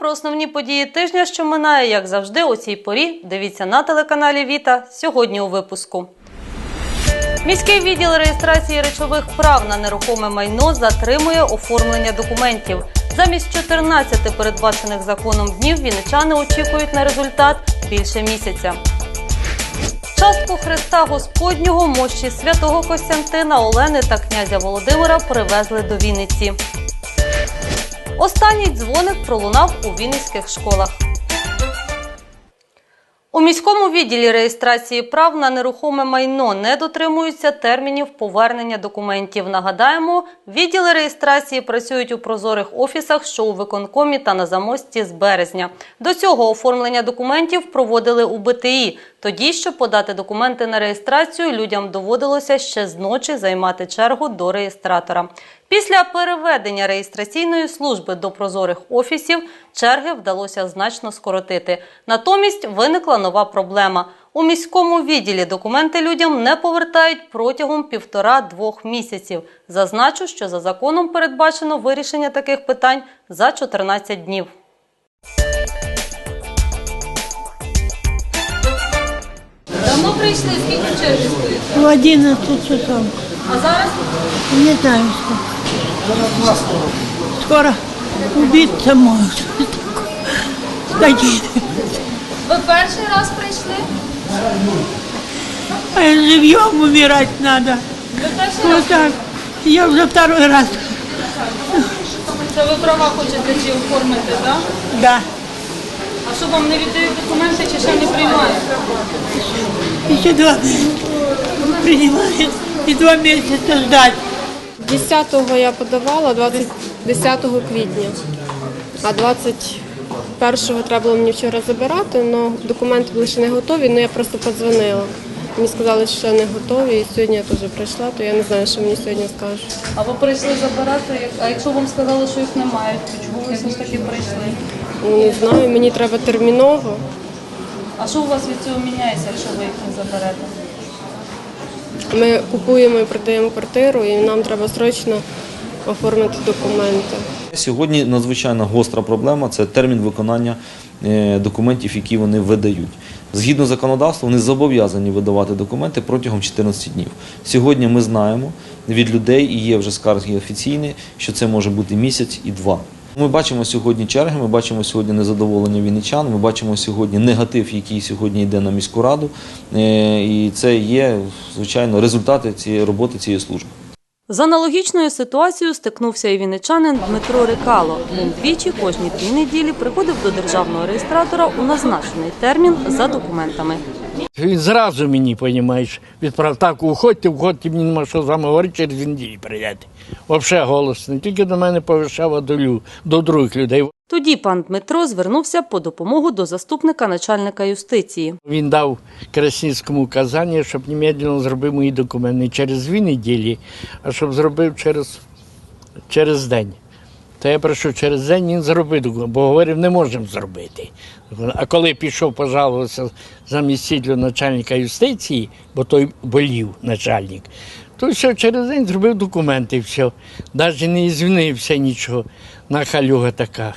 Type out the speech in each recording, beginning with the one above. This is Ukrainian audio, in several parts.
про основні події тижня, що минає, як завжди, у цій порі. Дивіться на телеканалі Віта сьогодні у випуску. Міський відділ реєстрації речових прав на нерухоме майно затримує оформлення документів. Замість 14 передбачених законом днів вінничани очікують на результат більше місяця. Частку Христа Господнього мощі святого Костянтина, Олени та князя Володимира привезли до Вінниці. Останній дзвоник пролунав у вінницьких школах. У міському відділі реєстрації прав на нерухоме майно не дотримуються термінів повернення документів. Нагадаємо, відділи реєстрації працюють у прозорих офісах, що у виконкомі та на замості з березня. До цього оформлення документів проводили у БТІ. Тоді, щоб подати документи на реєстрацію, людям доводилося ще з ночі займати чергу до реєстратора. Після переведення реєстраційної служби до прозорих офісів черги вдалося значно скоротити. Натомість виникла нова проблема. У міському відділі документи людям не повертають протягом півтора-двох місяців. Зазначу, що за законом передбачено вирішення таких питань за 14 днів. Давно прийшли, скільки черги стоїть? В 11 часов. А зараз Не знаю. Скоро убиться может. Такие. ви перший раз прийшли? А живьем умирать надо. Вот так. Я уже второй раз. Це ви права хочете ці оформити, так? Да. А що вам не віддають документи чи ще не приймають? Еще два принимает. И два месяца ждать. 10-го я подавала, 20, 10 квітня. А 21-го треба було мені вчора забирати, але документи були ще не готові, але я просто подзвонила. Мені сказали, що ще не готові, і сьогодні я теж прийшла, то я не знаю, що мені сьогодні скажуть. А ви прийшли забирати, а якщо вам сказали, що їх немає, то чому ви все ж таки прийшли? Ну, не знаю, мені треба терміново. А що у вас від цього міняється, якщо ви їх не заберете? Ми купуємо і продаємо квартиру, і нам треба срочно оформити документи. Сьогодні надзвичайно гостра проблема це термін виконання е, документів, які вони видають. Згідно законодавства, вони зобов'язані видавати документи протягом 14 днів. Сьогодні ми знаємо від людей, і є вже скарги офіційні, що це може бути місяць і два. Ми бачимо сьогодні черги, ми бачимо сьогодні незадоволення вінничан, ми бачимо сьогодні негатив, який сьогодні йде на міську раду. Е, І це є, звичайно, результати цієї роботи цієї служби. З аналогічною ситуацією стикнувся і вінничанин Дмитро Рикало. Він двічі кожні дві неділі приходив до державного реєстратора у назначений термін за документами. Він зразу мені, понімаєш, відправ так, уходьте, уходьте, мені нема що з вами говорити, через неділі прийдете. Взагалі голос не тільки до мене повишав, а до, лю- до других людей. Тоді пан Дмитро звернувся по допомогу до заступника начальника юстиції. Він дав Красницькому казання, щоб немедленно зробив мої документи не через дві неділі, а щоб зробив через, через день. Та я прийшов через день, він зробив бо говорив, не можемо зробити. А коли пішов, пожалувався замістителю начальника юстиції, бо той болів начальник, то все, через день зробив документи, і все. Навіть не звінився нічого. Нахалюга така.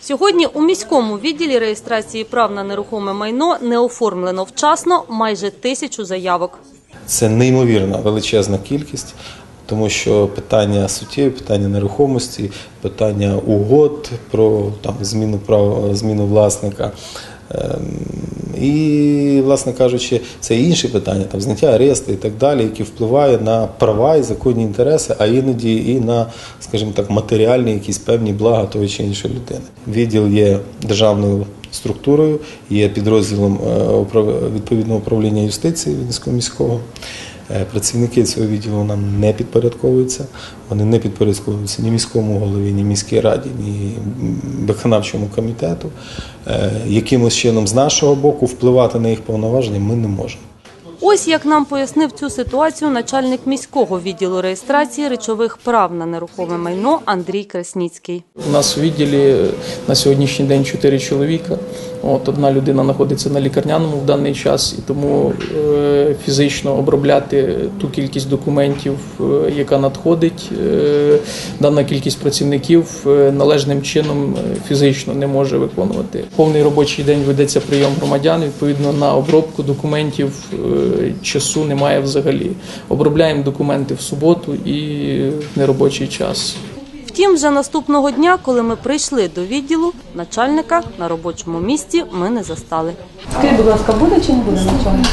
Сьогодні у міському відділі реєстрації прав на нерухоме майно не оформлено вчасно майже тисячу заявок. Це неймовірна величезна кількість, тому що питання суттєві, питання нерухомості, питання угод про там зміну прав, зміну власника. ем, І, власне кажучи, це і інші питання, там зняття арешту і так далі, які впливають на права і законні інтереси, а іноді і на, скажімо так, матеріальні якісь певні блага тої чи іншої людини. Відділ є державною структурою, є підрозділом е, відповідного управління юстиції Вінницького міського. Е, Працівники цього відділу нам не підпорядковуються. Вони не підпорядковуються ні міському голові, ні міській раді, ні виконавчому комітету. Е, Якимось чином з нашого боку впливати на їх повноваження ми не можемо. Ось як нам пояснив цю ситуацію начальник міського відділу реєстрації речових прав на нерухоме майно Андрій Красніцький. У нас у відділі на сьогоднішній день чотири чоловіка. От одна людина знаходиться на лікарняному в даний час, і тому е, фізично обробляти ту кількість документів, е, яка надходить, е, дана кількість працівників належним чином фізично не може виконувати. Повний робочий день ведеться прийом громадян. Відповідно на обробку документів часу немає взагалі. Обробляємо документи в суботу і в неробочий час. Втім, вже наступного дня, коли ми прийшли до відділу, начальника на робочому місці ми не застали. Скажіть, будь ласка, буде чи не буде начальник?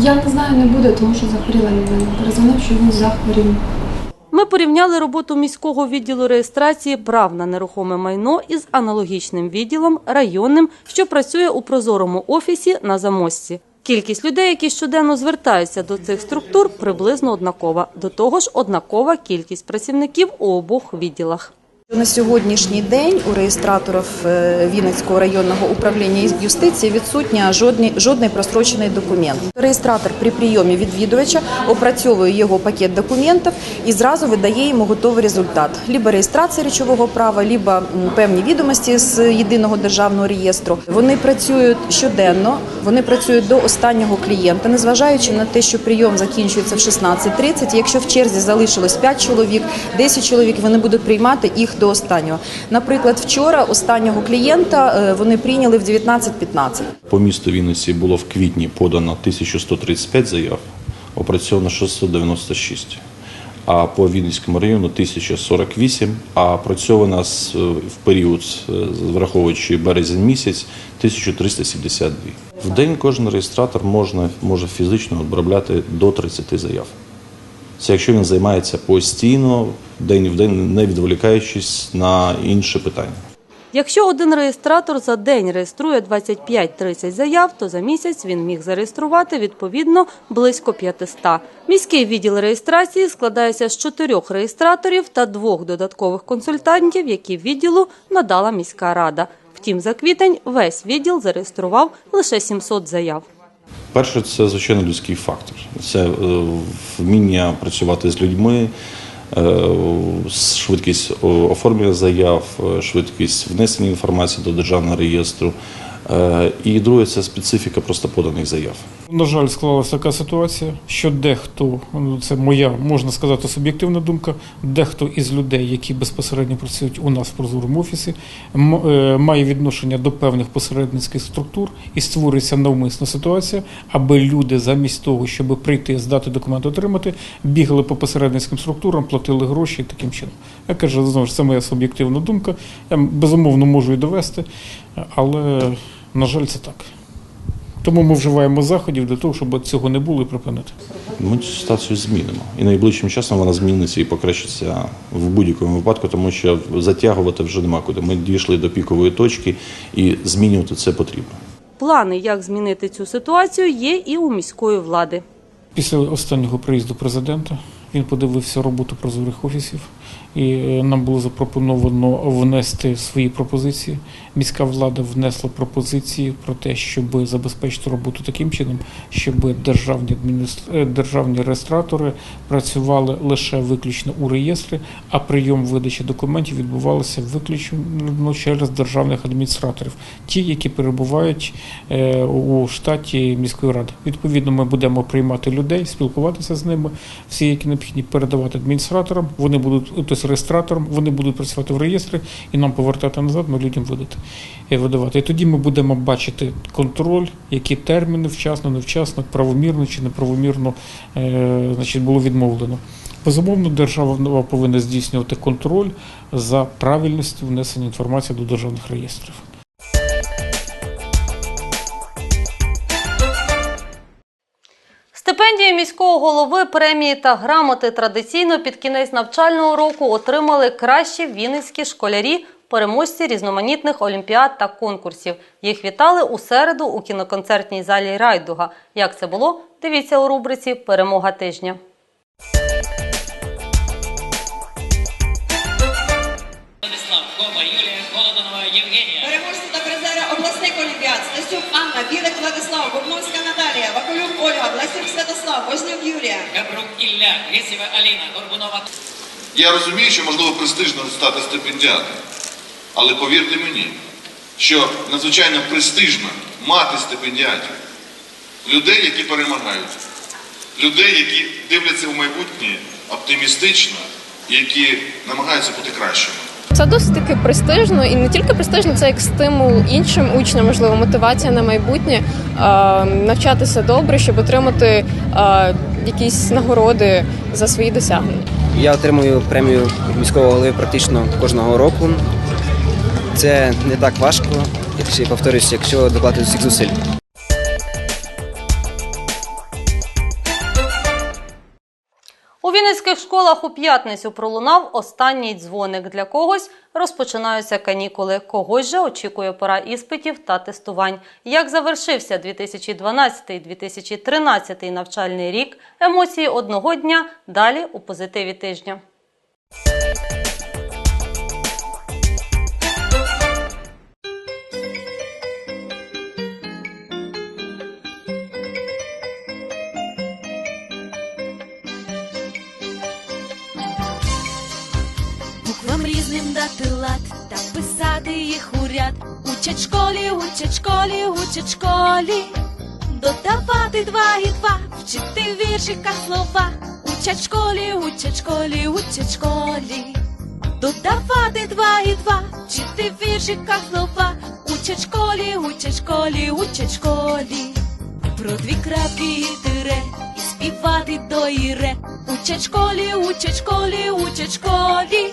Я не знаю, не буде, тому що захворіла людина. Перезвонив, що він захворів. Ми порівняли роботу міського відділу реєстрації прав на нерухоме майно із аналогічним відділом районним, що працює у прозорому офісі на замості. Кількість людей, які щоденно звертаються до цих структур, приблизно однакова. До того ж, однакова кількість працівників у обох відділах. На сьогоднішній день у реєстраторів е, Вінницького районного управління юстиції відсутня жодний, жодний прострочений документ. Реєстратор при прийомі відвідувача опрацьовує його пакет документів і зразу видає йому готовий результат: либо реєстрація речового права, либо певні відомості з єдиного державного реєстру. Вони працюють щоденно, вони працюють до останнього клієнта, незважаючи на те, що прийом закінчується в 16.30. Якщо в черзі залишилось 5 чоловік, 10 чоловік, вони будуть приймати їх до останнього. Наприклад, вчора останнього клієнта е, вони прийняли в 19.15. По місту Вінниці було в квітні подано 1135 заяв, опрацьовано 696. А по Вінницькому району 1048, а опрацьовано з- в період, е, враховуючи березень місяць, 1372. В день кожен реєстратор можна, може фізично обробляти до 30 заяв. Це якщо він займається постійно, день в день, не відволікаючись на інші питання. Якщо один реєстратор за день реєструє 25-30 заяв, то за місяць він міг зареєструвати відповідно близько 500. Міський відділ реєстрації складається з чотирьох реєстраторів та двох додаткових консультантів, які відділу надала міська рада. Втім, за квітень весь відділ зареєстрував лише 700 заяв. Перше, це звичайно людський фактор. Це е, вміння працювати з людьми, е, швидкість оформлення заяв, е, швидкість внесення інформації до державного реєстру. Е, І друге, це специфіка просто поданих заяв. На жаль, склалася така ситуація, що дехто, ну це моя, можна сказати, суб'єктивна думка, дехто із людей, які безпосередньо працюють у нас в прозорому офісі, е, має відношення до певних посередницьких структур і створюється навмисна ситуація, аби люди замість того, щоб прийти, здати документ, отримати, бігали по посередницьким структурам, платили гроші таким чином. Я кажу, знову ж це моя суб'єктивна думка. Я безумовно можу і довести, але на жаль, це так. Тому ми вживаємо заходів для того, щоб цього не було і припинити. Ми цю ситуацію змінимо. І найближчим часом вона зміниться і покращиться в будь-якому випадку, тому що затягувати вже нема куди. Ми дійшли до пікової точки і змінювати це потрібно. Плани, як змінити цю ситуацію, є і у міської влади. Після останнього приїзду президента він подивився роботу прозорих офісів, і е, нам було запропоновано внести свої пропозиції. Міська влада внесла пропозиції про те, щоб забезпечити роботу таким чином, щоб державні адміністр... е, державні реєстратори працювали лише виключно у реєстрі, а прийом видачі документів відбувався виключно через державних адміністраторів, ті, які перебувають е, у штаті міської ради. Відповідно, ми будемо приймати людей, спілкуватися з ними, всі, які необхідні, передавати адміністраторам. Вони будуть реєстраторам, вони будуть працювати в реєстрі і нам повертати назад, ми людям видати видавати. І тоді ми будемо бачити контроль, які терміни вчасно, невчасно, правомірно чи неправомірно е, значить, було відмовлено. Безумовно, держава повинна здійснювати контроль за правильністю внесення інформації до державних реєстрів. Міського голови, премії та грамоти традиційно під кінець навчального року отримали кращі вінницькі школярі, переможці різноманітних олімпіад та конкурсів. Їх вітали у середу у кіноконцертній залі Райдуга. Як це було? Дивіться у рубриці Перемога тижня. Переможці та призери обласних олімпіад Стасюк Анна, Білик Владислав, Бобновська Наталія, Вакулюк Ольга, Бласюк Святослав, Вознюк Юлія. Габрук Ілля, Гисєва Аліна, Горбунова Я розумію, що можливо престижно стати стипендіатом, але повірте мені, що надзвичайно престижно мати стипендіатів, людей, які перемагають, людей, які дивляться в майбутнє оптимістично, і які намагаються бути кращими. Це досить таки престижно, і не тільки престижно, це як стимул іншим учням, можливо, мотивація на майбутнє е, навчатися добре, щоб отримати е, якісь нагороди за свої досягнення. Я отримую премію міського голови практично кожного року. Це не так важко, якщо повторюсь, якщо докладати всіх зусиль. Вінницьких школах у п'ятницю пролунав останній дзвоник. Для когось розпочинаються канікули, когось же очікує пора іспитів та тестувань. Як завершився 2012-2013 навчальний рік, емоції одного дня, далі у позитиві тижня. Учать школі, учать школі, учать школі. Додавати два і два, вчити віршика слова. Учать школі, учать школі, учать школі. Додавати два і два, вчити віршика слова. Учать школі, учать школі, учать школі. Про дві крапки і тире, і співати до іре. Учать школі, учать школі, учать школі.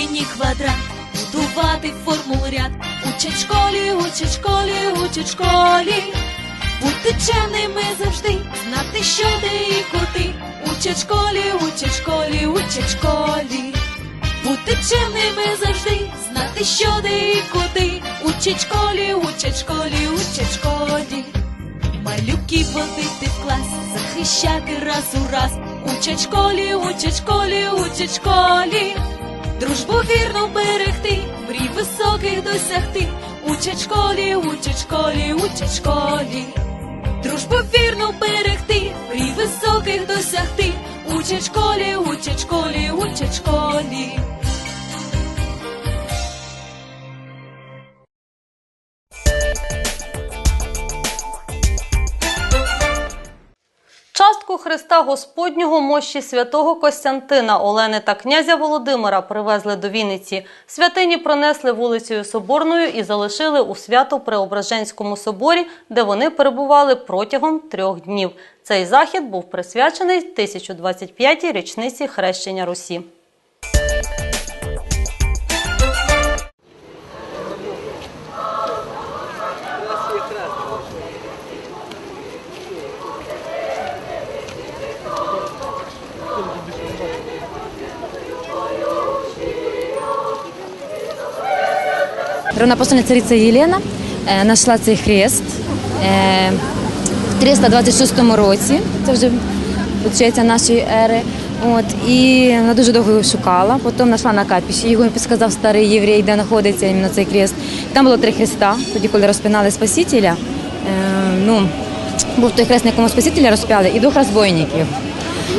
і квадрат, будувати формул ряд. Учать школі, учать школі, учать школі. Бути чемними завжди, знати, що де і куди. Учать школі, учать школі, учать школі. Бути чемними завжди, знати, що де і куди. Учать школі, учать школі, учать школі. Малюків водити в клас, захищати раз у раз. Учать школі, учать школі, учать школі. Дружбу вірно берегти, мрій високих досягти. Учать школі, учать школі, учать школі. Дружбу вірно берегти, мрій високих досягти. Учать школі, учать школі, учать школі. Христа Господнього мощі святого Костянтина, Олени та князя Володимира привезли до Вінниці. Святині пронесли вулицею Соборною і залишили у Свято-Преображенському соборі, де вони перебували протягом трьох днів. Цей захід був присвячений 1025-й річниці хрещення Русі. Равнопостольна цариця Єлена е, знайшла цей хрест е, в 326 році, це вже виходить, нашої ери. От, і вона дуже довго його шукала, потім знайшла на капіші, його підсказав старий єврей, де знаходиться іменно цей хрест. Там було три хреста, тоді, коли розпинали Спасителя. Е, ну, був той хрест, на якому Спасителя розп'яли, і двох розбойників.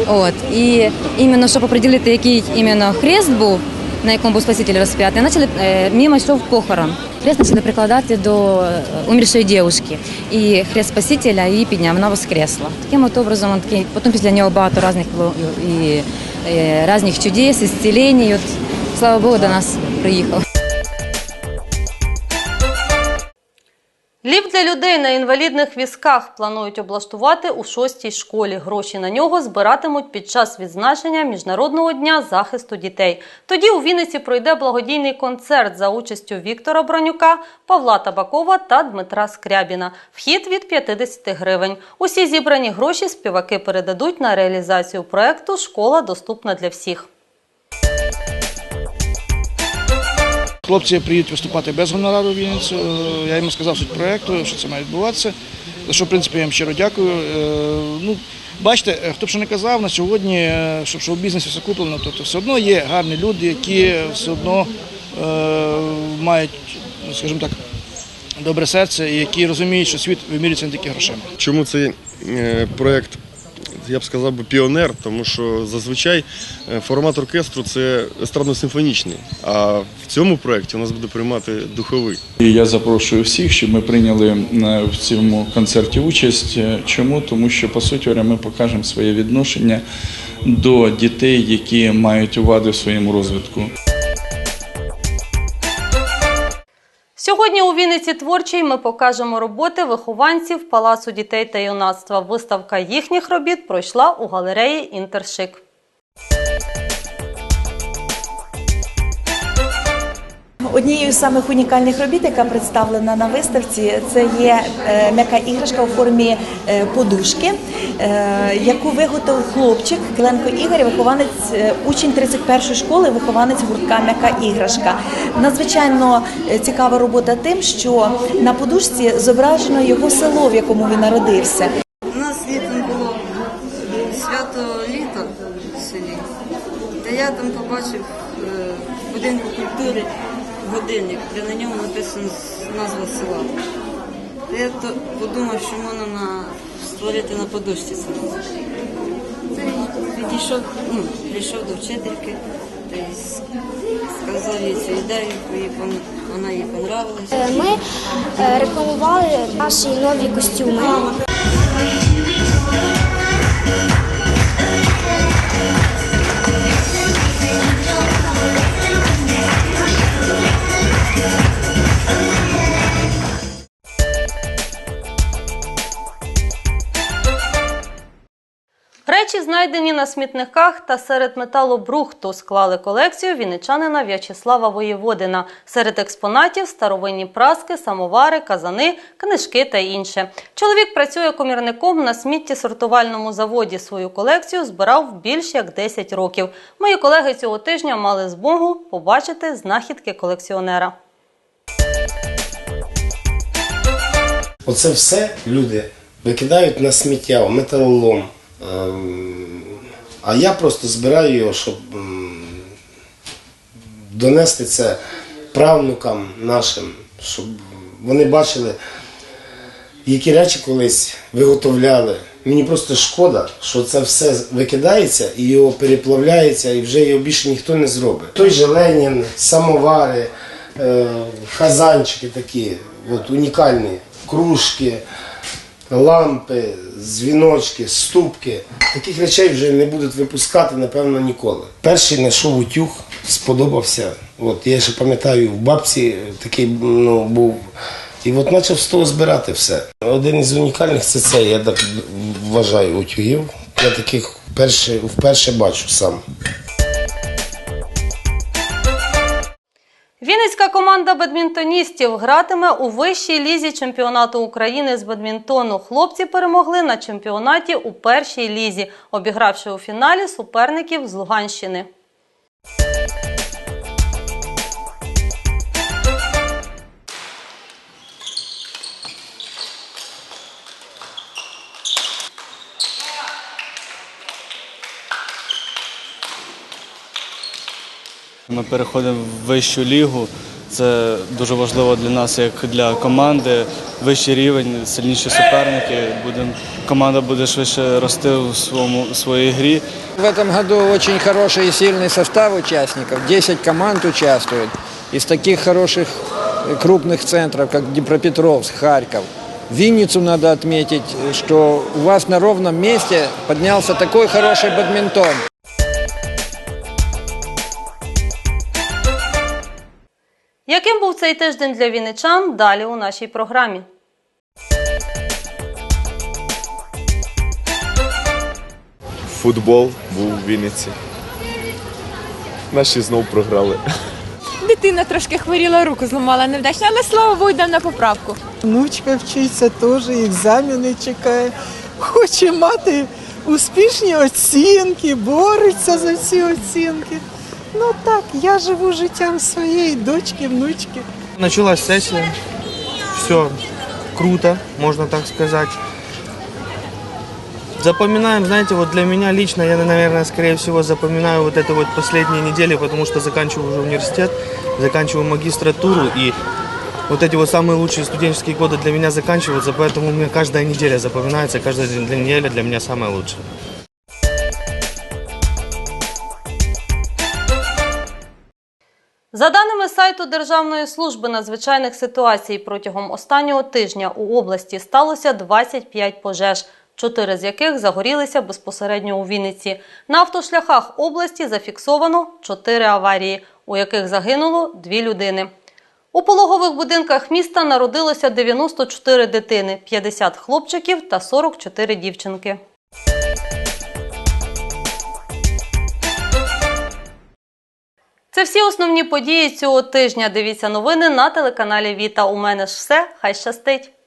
От, і іменно, щоб оприділити, який іменно хрест був, на якому був Спаситель розп'ятий, почали, е, мимо йшов похорон. Хрест почали прикладати до е, умершої дівчинки. І хрест Спасителя її підняв, вона воскресла. Таким от образом, він такий, потім після нього багато різних було і, і різних чудес, ісцілень. І От, слава Богу, до нас приїхав. Ліфт для людей на інвалідних візках планують облаштувати у шостій школі. Гроші на нього збиратимуть під час відзначення Міжнародного дня захисту дітей. Тоді у Вінниці пройде благодійний концерт за участю Віктора Бронюка, Павла Табакова та Дмитра Скрябіна. Вхід від 50 гривень. Усі зібрані гроші співаки передадуть на реалізацію проекту Школа доступна для всіх. Хлопці приїдуть виступати без гонорару в Вінницю. Е, Я йому сказав суть проєкту, що це має відбуватися. За що, в принципі, я їм щиро дякую. Е, Ну, бачите, е, хто б що не казав, на сьогодні, е, що, що бізнесі все куплено, то, все одно є гарні люди, які все одно е, мають, скажімо так, добре серце і які розуміють, що світ вимірюється не тільки грошима. Чому цей проєкт, я б сказав би, піонер, тому що зазвичай е, формат оркестру це естрадно-симфонічний, а в цьому проєкті у нас буде приймати духовий. І я запрошую всіх, щоб ми прийняли е, в цьому концерті участь. Е, Чому? Тому що по суті ми покажемо своє відношення до дітей, які мають вади в своєму розвитку. Сьогодні у Вінниці творчій ми покажемо роботи вихованців Палацу дітей та юнацтва. Виставка їхніх робіт пройшла у галереї Інтершик. Однією з самих унікальних робіт, яка представлена на виставці, це є е, м'яка іграшка у формі е, подушки, е, яку виготовив хлопчик Киленко Ігор, вихованець, учень 31-ї школи, вихованець гуртка М'яка іграшка. Надзвичайно цікава робота тим, що на подушці зображено його село, в якому він народився. У нас літом було свято літа в селі. Та я там побачив будинку культури годинник, де на ньому написана назва села. Та я то подумав, що можна на, створити на подушці село. Підійшов, ну, прийшов до вчительки та й сказав їй цю ідею, їй вона їй понравилась. Ми е, рекламували наші нові костюми. Знайдені на смітниках та серед металобрухту, склали колекцію вінничанина В'ячеслава Воєводина. Серед експонатів старовинні праски, самовари, казани, книжки та інше. Чоловік працює комірником на сміттєсортувальному заводі. Свою колекцію збирав більш як 10 років. Мої колеги цього тижня мали змогу побачити знахідки колекціонера. Оце все люди викидають на сміття, металолом. Ем, А я просто збираю його, щоб донести це правнукам нашим, щоб вони бачили, які речі колись виготовляли. Мені просто шкода, що це все викидається і його переплавляється, і вже його більше ніхто не зробить. Той же Ленін, самовари, е, хазанчики такі, от, унікальні, кружки, лампи, дзвіночки, ступки. Таких речей вже не будуть випускати, напевно, ніколи. Перший знайшов утюг, сподобався. От, я ще пам'ятаю, в бабці такий ну, був. І от почав з того збирати все. Один із унікальних це це, я так вважаю, утюгів. Я таких вперше, вперше бачу сам. Вінницька команда бадмінтоністів гратиме у вищій лізі чемпіонату України з бадмінтону. Хлопці перемогли на чемпіонаті у першій лізі, обігравши у фіналі суперників з Луганщини. Ми переходимо в вищу лігу. Це дуже важливо для нас, як для команди. Вищий рівень, сильніші суперники. Будем, команда буде швидше рости у своєму у своїй грі. В этом году очень хороший и сильный состав участников. 10 команд участвует. Из таких хороших э, крупных центров, как Днепропетровск, Харьков. Винницу надо отметить, что у вас на ровном месте поднялся такой хороший бадминтон. Яким був цей тиждень для віничан? Далі у нашій програмі. Футбол був у Вінниці. Наші знову програли. Дитина трошки хворіла, руку зламала невдачно, але слава Богу, на поправку. Внучка вчиться теж, екзамени чекає. Хоче мати успішні оцінки, бореться за ці оцінки. Ну так, я живу життям своєї дочки, внучки. Началась сессия, все круто, можно так сказать. Запоминаем, знаете, вот для меня лично, я, наверное, скорее всего запоминаю вот это вот последние недели, потому что заканчиваю уже университет, заканчиваю магистратуру, и вот эти вот самые лучшие студенческие годы для меня заканчиваются, поэтому мне каждая неделя запоминается, каждая неделя для меня самая лучшая. За даними сайту Державної служби надзвичайних ситуацій, протягом останнього тижня у області сталося 25 пожеж, чотири з яких загорілися безпосередньо у Вінниці. На автошляхах області зафіксовано чотири аварії, у яких загинуло дві людини. У пологових будинках міста народилося 94 дитини, 50 хлопчиків та 44 дівчинки. Це всі основні події цього тижня. Дивіться новини на телеканалі Віта. У мене ж все. Хай щастить!